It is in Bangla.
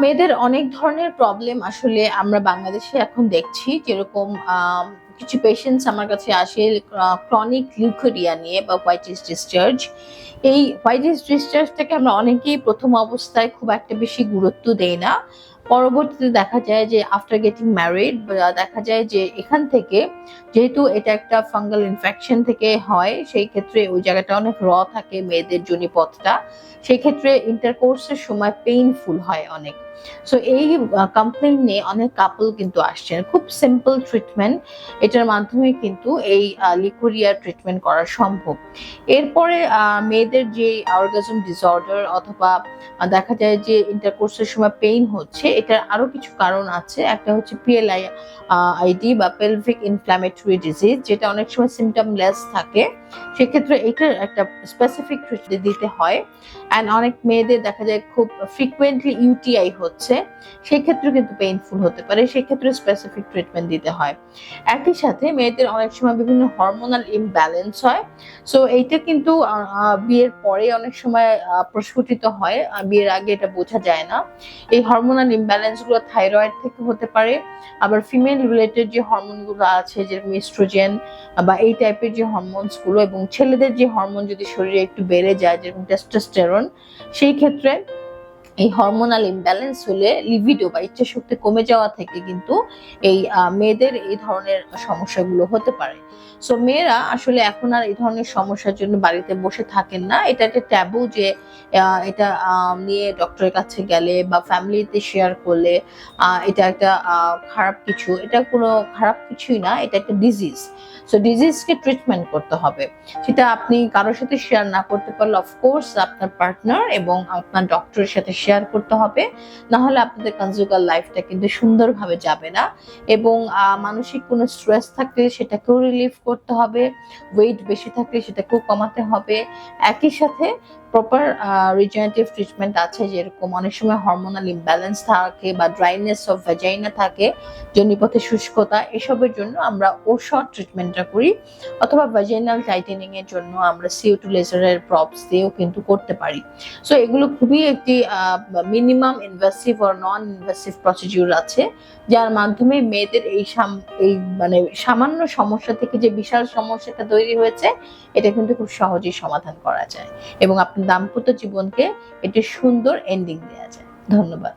মেয়েদের অনেক ধরনের প্রবলেম আসলে আমরা বাংলাদেশে এখন দেখছি। যেরকম কিছু পেশেন্টস আমার কাছে আসে ক্রনিক লিউকোরিয়া নিয়ে বা হোয়াইটিস ডিসচার্জ এই হোয়াইটিস ডিসচার্জটাকে আমরা অনেকেই প্রথম অবস্থায় খুব একটা বেশি গুরুত্ব দেই না। পরবর্তীতে দেখা যায় যে আফটার গেটিং ম্যারিড দেখা যায় যে এখান থেকে যেহেতু এটা একটা ফাঙ্গাল ইনফেকশন থেকে হয়, সেই ক্ষেত্রে ওই জায়গাটা অনেক র থাকে মেয়েদের জনিপথটা সেই ক্ষেত্রে ইন্টারকোর্সের সময় পেইনফুল হয় অনেক। সো এই কমপ্লেন নিয়ে অনেক কাপল কিন্তু আসছেন। খুব সিম্পল ট্রিটমেন্ট এটার মাধ্যমে কিন্তু এই লিকুরিয়া ট্রিটমেন্ট করা সম্ভব। এরপরে মেয়েদের যে অর্গাজম ডিসঅর্ডার অথবা দেখা যায় যে ইন্টারকোর্সের সময় পেইন হচ্ছে, এটার আরও কিছু কারণ আছে। একটা হচ্ছে পিএলআই আইডি বা পেলভিক ইনফ্ল্যামেটরি ডিজিজ যেটা অনেক সময় সিমটমলেস থাকে। সেক্ষেত্রে এটার একটা স্পেসিফিক দিতে হয়। অ্যান্ড অনেক মেয়েদের দেখা যায় খুব ফ্রিকুয়েন্টলি ইউটিআই হচ্ছে সেই ক্ষেত্রে কিন্তু পেইনফুল হতে পারে সেই ক্ষেত্রে স্পেসিফিক ট্রিটমেন্ট দিতে হয়। একই সাথে মেয়েদের অনেক সময় বিভিন্ন হরমোনাল ইমব্যালেন্স হয় সো এইটা কিন্তু বিয়ের পরে অনেক সময় প্রস্ফুটিত হয় বিয়ের আগে এটা বোঝা যায় না। এই হরমোনাল ইমব্যালেন্সগুলো থাইরয়েড থেকে হতে পারে, আবার ফিমেল রিলেটেড যে হরমোনগুলো আছে, যেরকম ইস্ট্রোজেন বা এই টাইপের যে হরমোনসগুলো, এবং ছেলেদের যে হরমোন যদি শরীরে একটু বেড়ে যায়, যেরকম টেস্টোস্টেরন সেই ক্ষেত্রে এই হরমোনাল ইমব্যালেন্স হলে লিভিডো বা ইচ্ছা শক্তি কমে যাওয়া থেকে কিন্তু এই মেয়েদের এই ধরনের সমস্যাগুলো হতে পারে। সো মেয়েরা আসলে এখন আর এই ধরনের সমস্যার জন্য বাড়িতে বসে থাকেন না। এটা একটা ট্যাবু যে এটা নিয়ে ডক্টরের কাছে গেলে বা ফ্যামিলিতে শেয়ার করলে এটা একটা খারাপ কিছু। এটা কোনো খারাপ কিছুই না, এটা একটা ডিজিজ সো ডিজিজকে ট্রিটমেন্ট করতে হবে। সেটা আপনি কারোর সাথে শেয়ার না করতে পারলে অফকোর্স আপনার পার্টনার এবং আপনার ডক্টরের সাথে শেয়ার করতে হবে না হলে আপনাদের কনজুগাল লাইফটা কিন্তু সুন্দরভাবে যাবে না এবং মানসিক কোনো স্ট্রেস থাকলে সেটাকেও রিলিফ করতে হবে ওয়েট বেশি থাকলে সেটাকেও কমাতে হবে। একই সাথে প্রপার রিজেনারেটিভ ট্রিটমেন্ট আছে যেরকম অনেক সময় হরমোনাল ইমব্যালেন্স থাকে বা ড্রাইনেস অফ ভ্যাজাইনা থাকে জনিপথে শুষ্কতা, এসবের জন্য আমরা ওষুধ ট্রিটমেন্টটা করি অথবা ভ্যাজাইনাল টাইটেনিং এর জন্য আমরা সিও টু লেজারের প্রপস দিয়েও কিন্তু করতে পারি। সো এগুলো খুবই একটি মিনিমাম ইনভেসিভ আর নন ইনভেসিভ প্রসিডিউর আছে, যার মাধ্যমে মেয়েদের এই এই মানে সামান্য সমস্যা থেকে যে বিশাল সমস্যাটা তৈরি হয়েছে, এটা কিন্তু খুব সহজেই সমাধান করা যায় এবং আপনার দাম্পত্য জীবনকে একটি সুন্দর এন্ডিং দেওয়া যায়। ধন্যবাদ।